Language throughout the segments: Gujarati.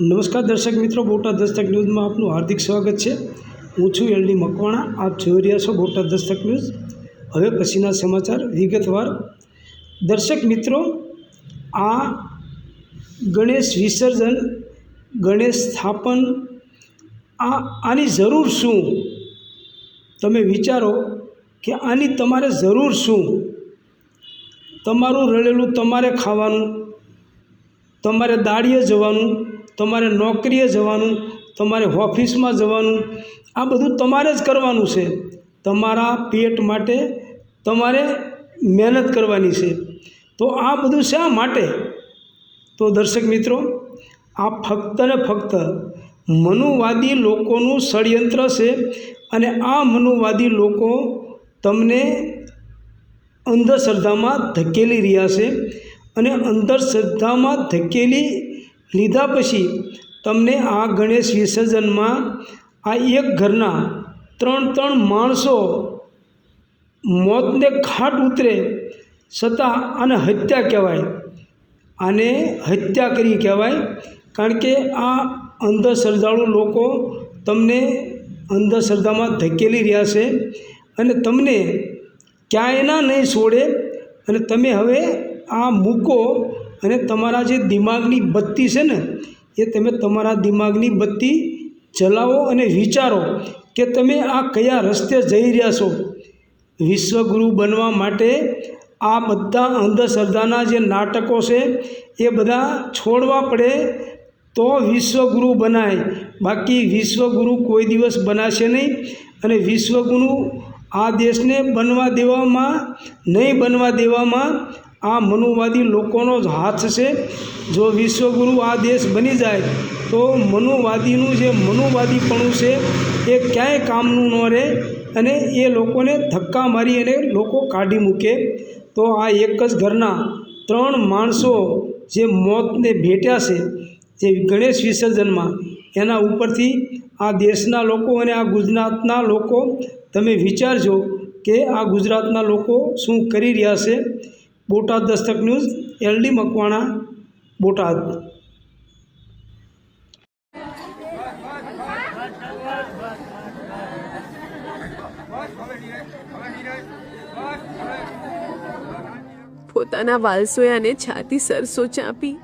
નમસ્કાર દર્શક મિત્રો, બોટાદ દસ્તક ન્યૂઝમાં આપનું હાર્દિક સ્વાગત છે. હું છું એલડી મકવાણા, આપ જોઈ રહ્યા છો બોટાદ દસ્તક ન્યૂઝ. હવે પછીના સમાચાર વિગતવાર. દર્શક મિત્રો, આ ગણેશ વિસર્જન, ગણેશ સ્થાપન, આ, આની જરૂર શું? તમે વિચારો કે આની તમારે જરૂર શું? તમારું રડેલું તમારે ખાવાનું, તમારે દાડીએ જવાનું તમારે નોકરીએ જવાનું, તમારે ઓફિસમાં જવાનું, આ બધું તમારે જ કરવાનું છે. તમારા પેટ માટે તમારે મહેનત કરવાની છે. તો આ બધું શા માટે? તો દર્શક મિત્રો, આ ફક્ત ને ફક્ત મનુવાદી લોકોનું ષડયંત્ર છે અને આ મનુવાદી લોકો તમને અંધશ્રદ્ધામાં ધકેલી રહ્યા છે. અને અંધશ્રદ્ધામાં ધકેલી લીધા પછી તમને આ ગણેશ વિસર્જનમાં આ એક ઘરના ત્રણ ત્રણ માણસો મોતને ખાટ ઉતરે છતાં આને હત્યા કહેવાય. આને હત્યા કરી કહેવાય કારણ કે આ અંધશ્રદ્ધાળુ લોકો તમને અંધશ્રદ્ધામાં ધકેલી રહ્યા છે અને તમને ક્યાંય ના નહીં છોડે અને તમે હવે આ મૂકો અને તમારા જે દિમાગની બત્તી છે ને, એ તમે તમારા દિમાગની બત્તી જલાવો અને વિચારો કે તમે આ કયા રસ્તે જઈ રહ્યા છો. વિશ્વગુરુ બનવા માટે આ બધા અંધશ્રદ્ધાના જે નાટકો છે, એ બધા છોડવા પડે તો વિશ્વગુરુ બનાય. બાકી વિશ્વગુરુ કોઈ દિવસ બનાશે નહીં અને વિશ્વગુરુ આ દેશને બનવા દેવામાં નહીં બનવા દેવામાં આ મનુવાદી લોકોનો જ હાથ છે. જો વિશ્વગુરુ આ દેશ બની જાય, તો મનુવાદીનું જે મનુવાદીપણું છે, એ ક્યાંય કામનું ન રહે અને એ લોકોને ધક્કા મારી અને લોકો કાઢી મૂકે. તો આ એક જ ઘરના ત્રણ માણસો જે મોતને ભેટ્યા છે જે ગણેશ વિસર્જનમાં, એના ઉપરથી આ દેશના લોકો અને આ ગુજરાતના લોકો, તમે વિચારજો કે આ ગુજરાતના લોકો શું કરી રહ્યા છે. Botad Dastak news LD Makwana, Botad. પોતાના વાલસોયાને છાતી સરસો ચાંપી.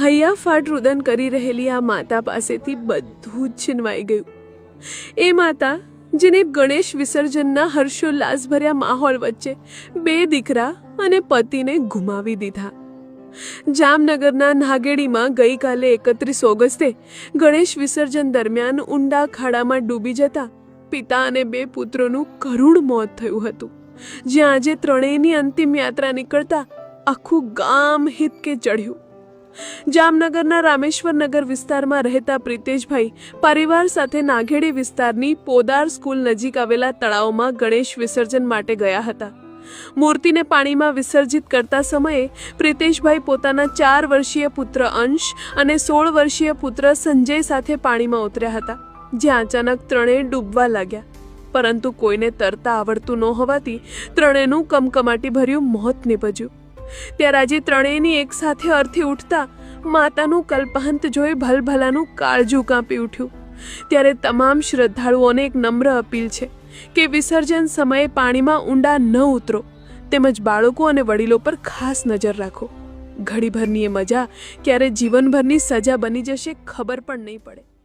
હૈયાફાટ રુદન કરી રહેલી આ માતા પાસેથી બધું જ છીનવાઈ ગયું. એ માતા જેને ગણેશ વિસર્જનના હર્ષોલ્લાસભર્યા માહોલ વચ્ચે બે દીકરા અને પતિને ગુમાવી દીધા. જામનગરના નાગેડીમાં ગઈકાલે એકત્રીસ ઓગસ્ટે ગણેશ વિસર્જન દરમિયાન ઊંડા ખાડામાં ડૂબી જતા પિતા અને બે પુત્રોનું કરુણ મોત થયું હતું. જ્યાં આજે ત્રણેયની અંતિમ યાત્રા નીકળતા આખું ગામ હિતકે ચઢ્યું. જામનગરના રામેશ્વરનગર વિસ્તારમાં રહેતા પ્રિતેશભાઈ પરિવાર સાથે નાઘેડી વિસ્તારની પોદાર સ્કૂલ નજીક આવેલા તળાવમાં ગણેશ વિસર્જન માટે ગયા હતા. મૂર્તિને પાણીમાં વિસર્જિત કરતા સમયે પ્રિતેશભાઈ પોતાના ચાર વર્ષીય પુત્ર અંશ અને સોળ વર્ષીય પુત્ર સંજય સાથે પાણીમાં ઉતર્યા હતા. જ્યાં અચાનક ત્રણેય ડૂબવા લાગ્યા. પરંતુ કોઈને તરતા આવડતું ન હોવાથી ત્રણેયનું કમકમાટી ભર્યું મોત નીપજ્યું. ત્યારે આજે ત્રણેયની એક સાથે અર્થી ઉઠતા માતાનું કલ્પાંત જોઈ ભલભલાનું કાળજું કાપી ઉઠ્યું. ત્યારે તમામ શ્રદ્ધાળુઓને એક નમ્ર અપીલ છે કે વિસર્જન સમયે પાણીમાં ઊંડા ન ઉતરો. તેમજ બાળકો અને વડીલો પર ખાસ નજર રાખો. ઘડીભરની એ મજા ક્યારે જીવનભરની સજા બની જશે ખબર પણ નહીં પડે.